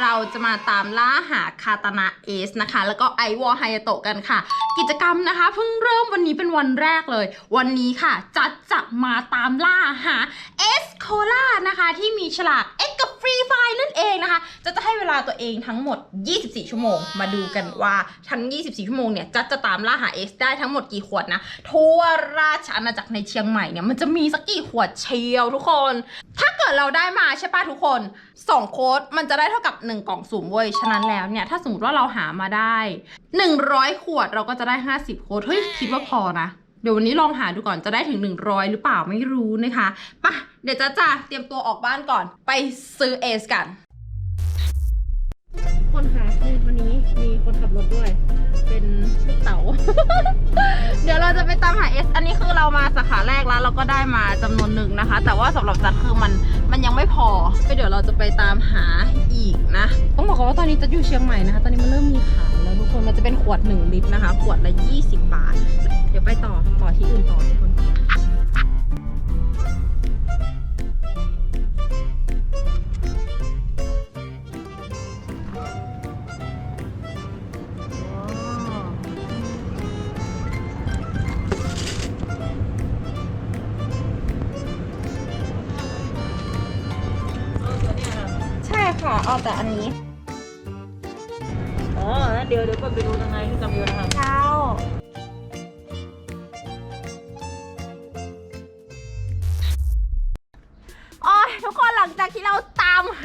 เราจะมาตามล่าหาคาตานะเอสนะคะ แล้วก็ไอวอไฮโตะกันค่ะ กิจกรรมนะคะ เพิ่งเริ่มวันนี้เป็นวันแรกเลย วันนี้ค่ะจัดจะมาตามล่าหาเอสโคล่านะคะ ที่มีฉลากเอ็กกับ ฟรีไฟนั่นเองนะคะ จะจะให้เวลาตัวเองทั้งหมด 24 ชั่วโมง มาดูกันว่าทั้ง 24 ชั่วโมงเนี่ยจัดจะตามล่าหาเอสได้ทั้งหมดกี่ขวดนะ ทั่วราชอาณาจักรในเชียงใหม่เนี่ยมันจะมีสักกี่ขวดเชียวทุกคน ถ้าเกิดเราได้มาใช่ป่ะทุกคน 2 โค้ดมันจะได้เท่ากับ 1 กล่องสุ่มเว้ย ฉะนั้นแล้วเนี่ยถ้าสมมติว่าเราหามาได้ 100 ขวดเราก็จะได้ 50 โค้ดเฮ้ยคิดว่าพอนะ เดี๋ยววันนี้ลองหาดูก่อนจะได้ถึง 100 หรือเปล่าไม่รู้นะคะไปะเดี๋ยวจ้าจ้าเตรียมตัวออกบ้านก่อนไปซื้อเอสกัน คนหาคือวันนี้มีคนขับรถด้วย เป็นลูกเต๋า เดี๋ยวเราจะไปตามหาเอสอันนี้คือเรามาสาขาแรกแล้ว เราก็ได้มาจำนวนหนึ่งนะคะ แต่ว่าสำหรับจัดคือมันมันยังไม่พอก็เดี๋ยวเราจะไปตามหาอีกนะ ต้องบอกก่อนว่าตอนนี้จะอยู่เชียงใหม่นะคะ ตอนนี้มันเริ่มมีขายแล้วทุกคนมันจะเป็นขวด 1 ลิตรนะคะ ขวดละ 20 บาท เดี๋ยวไปต่อต่อที่อื่นต่อทุกคนใช่ค่ะเอาแต่อันนี้อ๋องั้นเดี๋ยวเดี๋ยวก่อนไปดูทางในที่จำอยู่นะครับเช้า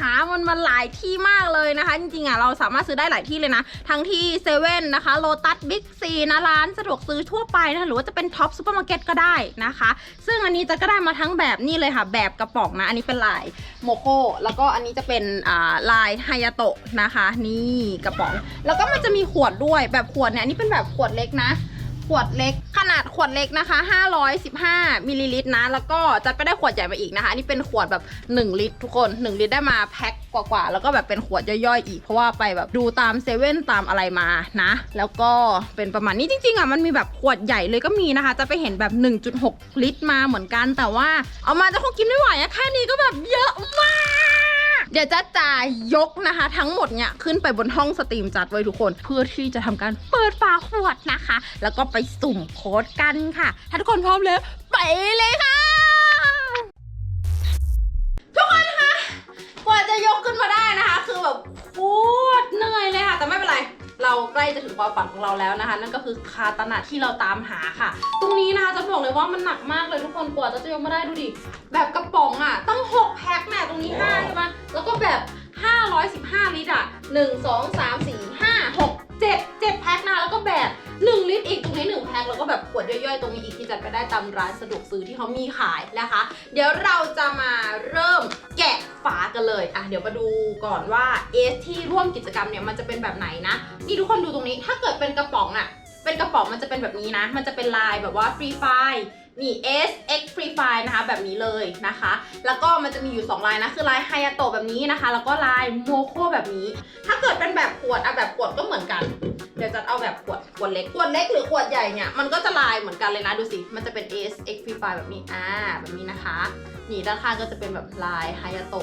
หามันมาหลายที่มากเลยนะคะ จริงๆอะเราสามารถซื้อได้หลายที่เลยนะ ทั้งที่เซเว่นนะคะโลตัสบิ๊กซีนะร้านสะดวกซื้อทั่วไปนะหรือว่าจะเป็นท็อปซูเปอร์มาร์เก็ตก็ได้นะคะ ซึ่งอันนี้จะก็ได้มาทั้งแบบนี้เลยค่ะ แบบกระป๋องนะ อันนี้เป็นลายโมโคแล้วก็อันนี้จะเป็นอ่าลายไฮยาโตะนะคะ นี่กระป๋อง แล้วก็มันจะมีขวดด้วยแบบขวดเนี่ยอันนี้เป็นแบบขวดเล็กนะ ขวดเล็ก ขนาดขวดเล็กนะคะ 515มิลลิลิตรนะ แล้วก็จะก็ได้ขวดใหญ่มาอีกนะคะ อันนี้เป็นขวดแบบ 1 ลิตรทุกคน 1 ลิตรได้มาแพ็คกว่าๆ แล้วก็แบบเป็นขวดย่อยๆ อีก เพราะว่าไปแบบดูตามเซเว่นตามอะไรมานะ แล้วก็เป็นประมาณนี้จริงๆอะ มันมีแบบขวดใหญ่เลยก็มีนะคะ จะไปเห็นแบบ 1.6 ลิตรมาเหมือนกัน แต่ว่าเอามาจะคงกินไม่ไหวอะแค่นี้ก็แบบเยอะมาก เดี๋ยวจะจ่ายยกนะคะ ทั้งหมดเนี่ยขึ้นไปบนห้องสตรีมจัดไว้ทุกคน เพื่อที่จะทำการเปิดฝาขวดนะคะ แล้วก็ไปสุ่มโค้ดกันค่ะ ถ้าทุกคนพร้อมแล้วไปเลยค่ะ ทุกคนคะกว่าจะยกขึ้นมาได้นะคะ คือแบบ จะถึงความฝันของเราแล้วนะคะ นั่นก็คือคาตานะที่เราตามหาค่ะ ตรงนี้นะคะจะบอกเลยว่ามันหนักมากเลยทุกคนกว่าจะจะยกมาได้ดูดิ แบบกระป๋องอะตั้ง 6 แพ็คแน่ตรงนี้5ใช่ไหมแล้วก็แบบ 515 ลิตรอะ 1 2 3 4 5 6 7 7 แพ็คนะแล้วก็แบบ หนึ่งลิตรอีกตรงนี้หนึ่งแพ็คแล้วก็แบบขวดย่อยๆ ตรงนี้อีกที่จัดไปได้ตามร้านสะดวกซื้อที่เขามีขายนะคะ เดี๋ยวเราจะมาเริ่มแกะฝากันเลยอะเดี๋ยวมาดูก่อนว่าเอสที่ร่วมกิจกรรมเนี่ยมันจะเป็นแบบไหนนะนี่ทุกคนดูตรงนี้ถ้าเกิดเป็นกระป๋องอะเป็นกระป๋องมันจะเป็นแบบนี้นะ มันจะเป็นลายแบบว่าฟรีไฟ นี่ S X Free Fire นะคะ แบบนี้เลยนะคะ แล้วก็มันจะมีอยู่ 2 ลายนะ คือลายไฮยาโตแบบนี้นะคะ แล้วก็ลายโมโคแบบนี้ ถ้าเกิดเป็นแบบขวดอะแบบขวดก็เหมือนกัน เดี๋ยวจะเอาแบบขวดขวดเล็ก ขวดเล็กหรือขวดใหญ่เนี่ย มันก็จะลายเหมือนกันเลยนะ ดูสิ มันจะเป็น S X Free Fire แบบนี้ อ่า แบบนี้นะคะ นี่ด้านข้างก็จะเป็นแบบลายไฮยาโต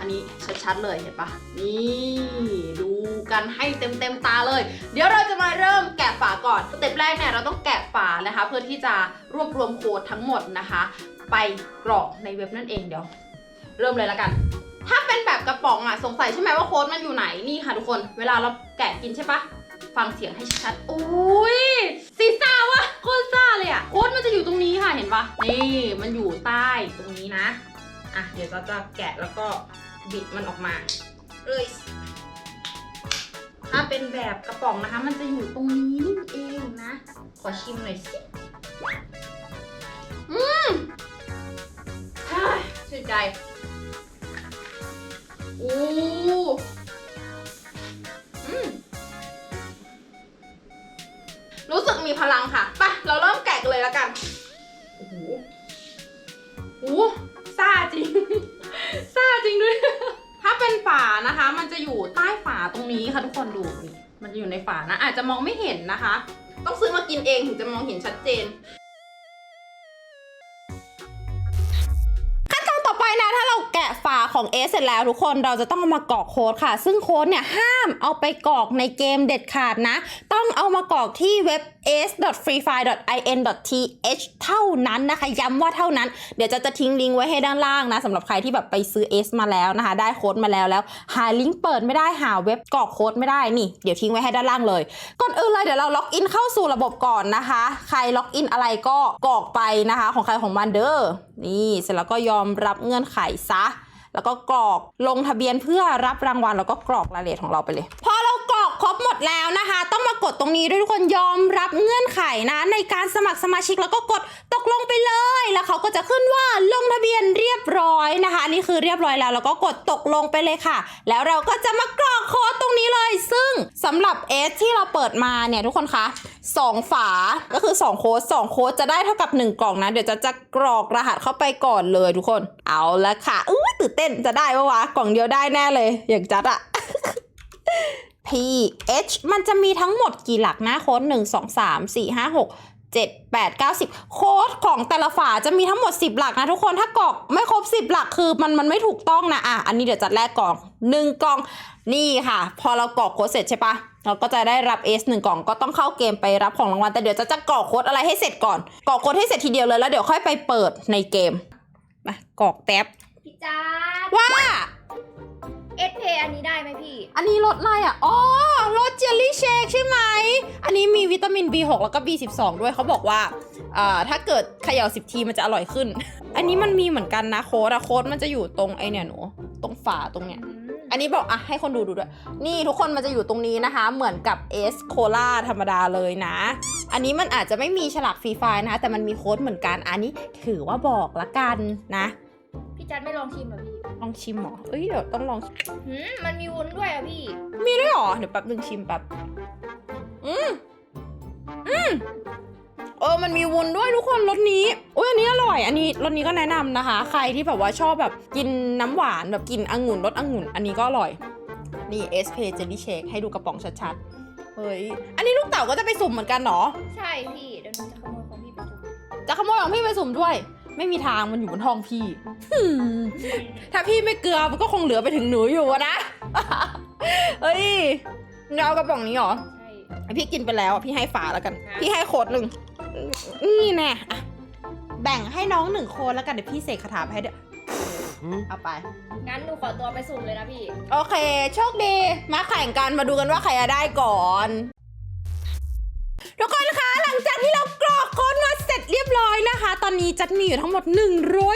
อันนี้ชัดๆเลยเห็นปะนี่ดูกันให้เต็มๆตาเลย เดี๋ยวเราจะมาเริ่มแกะฝาก่อนสเต็ปแรกเนี่ยเราต้องแกะฝานะคะ เพื่อที่จะรวบรวมโค้ดทั้งหมดนะคะ ไปกรอกในเว็บนั่นเองเดี๋ยว เริ่มเลยละกัน ถ้าเป็นแบบกระป๋องอะสงสัยใช่ไหมว่าโค้ดมันอยู่ไหนนี่ค่ะทุกคน เวลาเราแกะกินใช่ปะฟังเสียงให้ชัดๆอุ้ยสีซ่าวะโคตรซ่าเลยอะโค้ดมันจะอยู่ตรงนี้ค่ะเห็นปะนี่มันอยู่ใต้ตรงนี้นะ อะ เดี๋ยวเราจะแกะแล้วก็ บิดมันออกมาเอ้ยถ้าเป็นแบบกระป๋องนะคะ มันจะอยู่ตรงนี้นี่เองนะ ขอชิมหน่อยสิอืมเฮ้ยชื่นใจอู้อืมรู้สึกมีพลังค่ะ นี้ค่ะทุกคนดูนี่มันจะอยู่ในฝานะ อาจจะมองไม่เห็นนะคะ ต้องซื้อมากินเองถึงจะมองเห็นชัดเจน ขอนต่อไปนะถ้าเอง S เสร็จแล้วทุกคนเราจะต้องเอามากรอกโค้ดค่ะ ซึ่งโค้ดเนี่ยห้ามเอาไปกรอกในเกมเด็ดขาดนะ ต้องเอามากรอกที่เว็บ s.freefire.in.th เท่านั้นนะคะ ย้ำว่าเท่านั้น เดี๋ยวจะจะทิ้งลิงก์ไว้ให้ด้านล่างนะสำหรับใครที่แบบไปซื้อ S มาแล้วนะคะ ได้โค้ดมาแล้วแล้ว หาลิงก์เปิดไม่ได้หาเว็บกรอกโค้ดไม่ได้นี่ เดี๋ยวทิ้งไว้ให้ด้านล่างเลยก่อนอื่นเลยเดี๋ยวเราล็อกอินเข้าสู่ระบบก่อนนะคะ ใครล็อกอินอะไรก็กรอกไปนะคะ ของใครของมันเด้อนี่เสร็จแล้วก็ยอมรับเงื่อนไขซะ แล้วก็กรอกลงทะเบียนเพื่อรับรางวัลแล้วก็กรอกรายละเอียดของเราไปเลยพอเรากรอก ครบหมดแล้วนะคะ ต้องมากดตรงนี้ด้วยทุกคนยอมรับเงื่อนไขนะ ในการสมัครสมาชิกแล้วก็กดตกลงไปเลย แล้วเขาก็จะขึ้นว่าลงทะเบียนเรียบร้อยนะคะนี่คือเรียบร้อยแล้วแล้วก็กดตกลงไปเลยค่ะ แล้วเราก็จะมากรอกโค้ดตรงนี้เลย ซึ่งสำหรับ S ที่เราเปิดมาเนี่ยทุกคนคะสองฝาก็คือสองโค้ดสองโค้ดจะได้เท่ากับหนึ่งกล่องนะ เดี๋ยวจะจะกรอกรหัสเข้าไปก่อนเลยทุกคน เอาละค่ะอุ้ตื่นเต้นจะได้ปะวะ กล่องเดียวได้แน่เลย อย่างจัดอะ P H มันจะมีทั้งหมดกี่หลักนะโค้ดหนึ่งสองสามสี่ห้าหกเจ็ดแปดเก้าสิบโค้ดของแต่ละฝาจะมีทั้งหมด 10 หลักนะทุกคนถ้ากรอกไม่ครบ 10 หลักคือมันมันไม่ถูกต้องนะอะอันนี้เดี๋ยวจัดแรกกล่องหนึ่งกล่องนี่ค่ะ พอเรากรอกโค้ดเสร็จใช่ปะเราก็จะได้รับ S หนึ่งกล่องก็ต้องเข้าเกมไปรับของรางวัลแต่เดี๋ยวจะจะกรอกโค้ดอะไรให้เสร็จก่อนกรอกโค้ดให้เสร็จทีเดียวเลยแล้วเดี๋ยวค่อยไปเปิดในเกมมากรอกแท็บพี่จ้าว่า เอสเพอันนี้ได้ไหมพี่ อันนี้รสอะไรอะ อ๋อ รสเจลลี่เชคใช่ไหม อันนี้มีวิตามิน B6 แล้วก็ B12 ด้วยเขาบอกว่าอ่าถ้าเกิดเขย่า10 ทีมันจะอร่อยขึ้น อันนี้มันมีเหมือนกันนะโค้ดอะโค้ดมันจะอยู่ตรงไอเนี่ยหนู ตรงฝาตรงเนี้ย อันนี้บอกอะให้คนดูดูด้วย นี่ทุกคนมันจะอยู่ตรงนี้นะคะ เหมือนกับเอสโคลาธรรมดาเลยนะ อันนี้มันอาจจะไม่มีฉลากฟรีไฟล์นะคะแต่มันมีโค้ดเหมือนกัน อันนี้ถือว่าบอกละกันนะ พี่จัดไม่ลองชิมเหรอพี่ ลองชิมเหรอเอ้ยเดี๋ยวต้องลอง หืมมันมีวุ้นด้วยอะพี่ มีด้วยเหรอ เดี๋ยวแป๊บนึงชิมแป๊บ อืมอืมเออ มันมีวุ้นด้วยทุกคนรสนี้อุ้ยอันนี้อร่อย อันนี้รสนี้ก็แนะนำนะคะ ใครที่แบบว่าชอบแบบกินน้ำหวานแบบกินองุ่นรสองุ่น อันนี้ก็อร่อย นี่เอสเพเจลลี่เชคให้ดูกระป๋องชัดๆ เฮ้ย อันนี้ลูกเต๋าก็จะไปสุ่มเหมือนกันเหรอใช่พี่ เดี๋ยวหนูจะขโมยของพี่ไปดูจะขโมยของพี่ไปสุ่มด้วย ไม่มีทางมันอยู่บนห้องพี่หืมถ้าพี่ไม่เกลือมันก็คงเหลือไปถึงหนูอยู่อะนะ เฮ้ยเราเอากระป๋องนี้เหรอใช่พี่กินไปแล้วอะพี่ให้ฝาแล้วกันครับพี่ให้โค้ดหนึ่ง นี่แน่อะแบ่งให้น้องหนึ่งโค้ดแล้วกันเดี๋ยวพี่เสกคาถาไปให้เด้อเอาไป งั้นหนูขอตัวไปสุ่มเลยนะพี่ โอเค โชคดี มาแข่งกันมาดูกันว่าใครจะได้ก่อน ทุกคนคะหลังจากที่เรากรอกโค้ดมาเสร็จเรียบร้อยนะคะ ตอนนี้จัดมีอยู่ทั้งหมด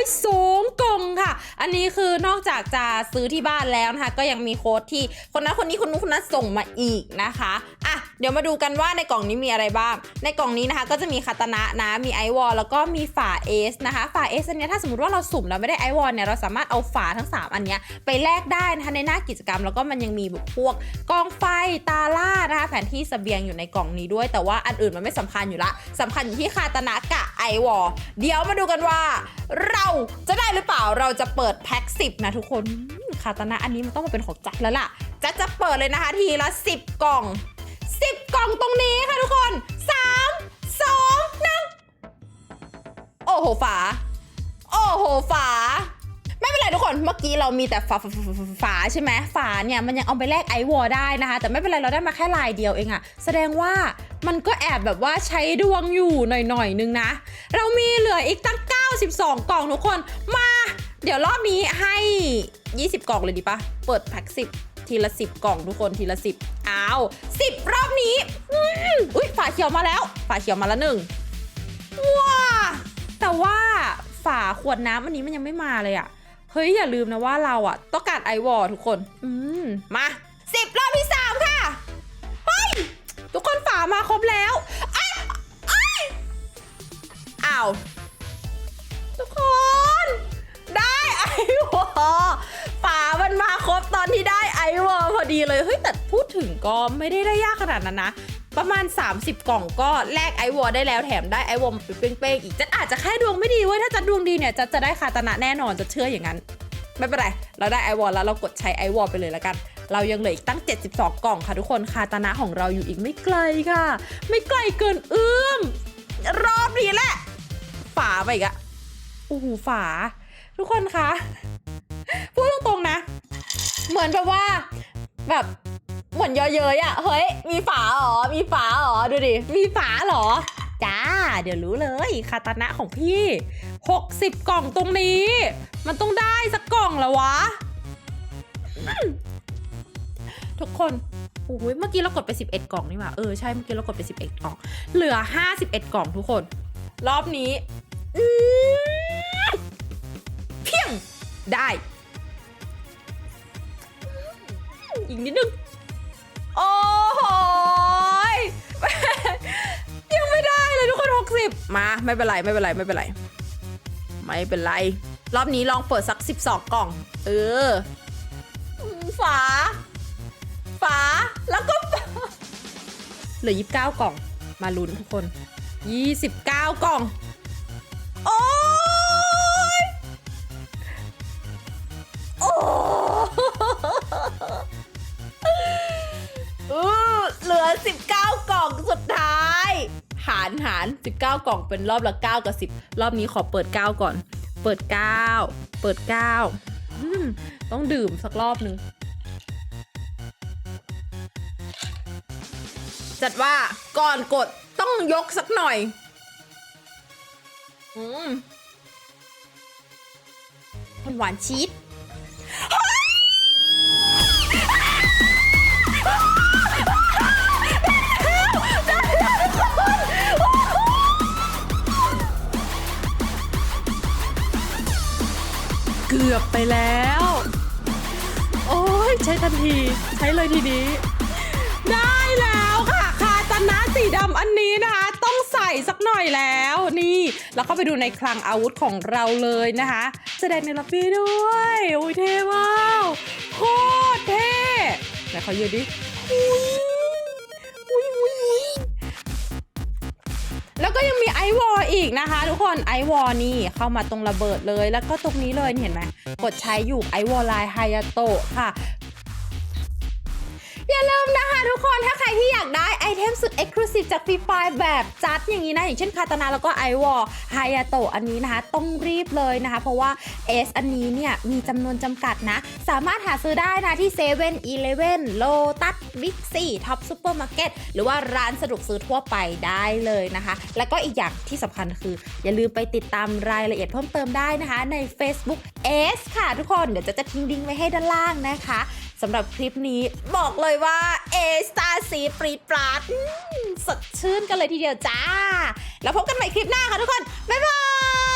102กล่องค่ะ อันนี้คือนอกจากจะซื้อที่บ้านแล้วนะคะ ก็ยังมีโค้ดที่คนนั้นคนนี้คนนู้นคนนั้นส่งมาอีกนะคะอะ เดี๋ยวมาดูกันว่าในกล่องนี้มีอะไรบ้าง ในกล่องนี้นะคะก็จะมีคาตานะนะ มีไอวอลแล้วก็มีฝาเอสนะคะ ฝาเอสอันเนี้ยถ้าสมมติว่าเราสุ่มแล้วไม่ได้ไอวอลเนี่ยเราสามารถเอาฝาทั้งสามอันนี้ไปแลกได้นะคะในหน้ากิจกรรม แล้วก็มันยังมีแบบพวกกองไฟตาล่านะคะแผนที่เสบียงอยู่ในกล่องนี้ด้วย แต่ว่าอันอื่นมันไม่สำคัญอยู่ละสำคัญอยู่ที่คาตานากะไอวอลเดี๋ยวมาดูกันว่า เราจะได้หรือเปล่าเราจะเปิดแพ็คสิบนะทุกคนคาตานะอันนี้มันต้องมาเป็นของจัดแล้วล่ะจัดจะเปิดเลยนะคะทีละ 10 กล่อง 10 กล่องตรงนี้ค่ะทุกคน 3 2 1 โอ้โหฝา โอ้โหฝา ไม่เป็นไรทุกคน เมื่อกี้เรามีแต่ฝาฝาฝาฝาฝาใช่ไหมฝาเนี่ยมันยังเอาไปแลกไอวอลได้นะคะ แต่ไม่เป็นไรเราได้มาแค่ลายเดียวเองอะแสดงว่ามันก็แอบแบบว่าใช้ดวงอยู่หน่อยๆนึงนะ เรามีเหลืออีกตั้ง 92 กล่องทุกคน มา เดี๋ยวรอบนี้ให้ 20 กล่องเลยดีปะ เปิดแพ็ค10 ทีละ10กล่องทุกคนทีละ10อ้าว10รอบนี้อุ้ยฝาเขียวมาแล้ว ฝาเขียวมาแล้วหนึ่งว้าแต่ว่าฝาขวดน้ำอันนี้มันยังไม่มาเลยอะเฮ้ย อย่าลืมนะว่าเราอะต้องการไอวอลทุกคน อืม มาสิบรอบที่สามค่ะ เฮ้ย ทุกคนฝามาครบแล้วอ้ไอ้ายอ้าว ดีเลย เฮ้ย แต่พูดถึงก็ไม่ได้ได้ยากขนาดนั้นนะ ประมาณ 30 กล่องก็แลกไอวอลได้แล้วแถมได้ไอวอลเป้งๆอีกจะอาจจะแค่ดวงไม่ดีเว้ยถ้าจะดวงดีเนี่ยจะจะได้คาตานะแน่นอนจะเชื่ออย่างนั้น ไม่เป็นไร เราได้ไอวอลแล้วเรากดใช้ไอวอลไปเลยแล้วกันเรายังเหลืออีกตั้ง 72 กล่องค่ะทุกคนคาตานะของเราอยู่อีกไม่ไกลค่ะ ไม่ไกลเกินเอื้อม รอบนี้แหละ ฝาไปอีกอะโอ้โหฝา ทุกคนคะ พูดตรงๆเหมือนแบบว่า แบบเหมือนเยอะๆอะ เฮ้ย มีฝาหรอ มีฝาหรอ ดูดิ มีฝาเหรอ จ้า เดี๋ยวรู้เลยคาตานะของพี่ 60 กล่องตรงนี้ มันต้องได้สักกล่องแล้ววะ ทุกคนโอ้ยเมื่อกี้เรากดไป 11 กล่องนี่หว่า เออใช่ เมื่อกี้เรากดไป 11 กล่อง เหลือ 51 กล่องทุกคน รอบนี้เพียงได้ อีกนิดนึง โอ้โหยยังไม่ได้เลยทุกคน 60 มาไม่เป็นไรไม่เป็นไรไม่เป็นไร ไม่เป็นไร รอบนี้ลองเปิดสัก 12 กล่อง เออ ฝา ฝา แล้วก็เหลือ 29 กล่อง มาลุ้นทุกคน 29 กล่อง โอ้ยโอ้ เหลือ 19 กล่องสุดท้าย หารหาร 19 กล่องเป็นรอบละ 9 กับ 10 รอบนี้ขอเปิด 9 ก่อน เปิด 9 เปิด9อืมต้องดื่มสักรอบหนึ่งจัดว่าก่อนกดต้องยกสักหน่อย อืมมันหวานชีส กือบไปแล้ว โอ้ยใช้ทันที ใช้เลยทีนี้ ได้แล้วค่ะคาตานะสีดำอันนี้นะคะ ต้องใส่สักหน่อยแล้วนี่ แล้วก็ไปดูในคลังอาวุธของเราเลยนะคะ แสดงในลับบี้ด้วยโอ้ยเท่มากโคตรเท่ไหนขอยืนดิอุ้ย ยังมีไอวอลอีกนะคะ ทุกคนไอวอลนี่เข้ามาตรงระเบิดเลย แล้วก็ตรงนี้เลยเห็นไหมกดใช้อยู่ไอวอลไลน์ไฮยาโตะค่ะอย่าลืมนะคะทุกคนถ้าใครที่อยากได้ไอเทมสุด Exclusive จากฟรีไฟแบบจัดอย่างนี้นะ อย่างเช่นคาตานาแล้วก็ไอวอลไฮยาโตะอันนี้นะคะ ต้องรีบเลยนะคะ เพราะว่า S อันนี้เนี่ย มีจำนวนจำกัดนะ สามารถหาซื้อได้นะที่7 e เ e ่ e อโลตัส บิ๊กซีท็อปซูเปอร์มาร์เก็ตหรือว่าร้านสะดวกซื้อทั่วไปได้เลยนะคะ แล้วก็อีกอย่างที่สำคัญคือ อย่าลืมไปติดตามรายละเอียดเพิ่มเติมได้นะคะ ใน Facebook S ค่ะทุกคน เดี๋ยวจะจะทิ้งลิงไว้ให้ด้านล่างนะคะสำหรับคลิปนี้บอกเลยว่าเอสตาสีปรีดปราดสดชื่นกันเลยทีเดียวจ้า แล้วพบกันใหม่คลิปหน้าค่ะทุกคน บ๊ายบาย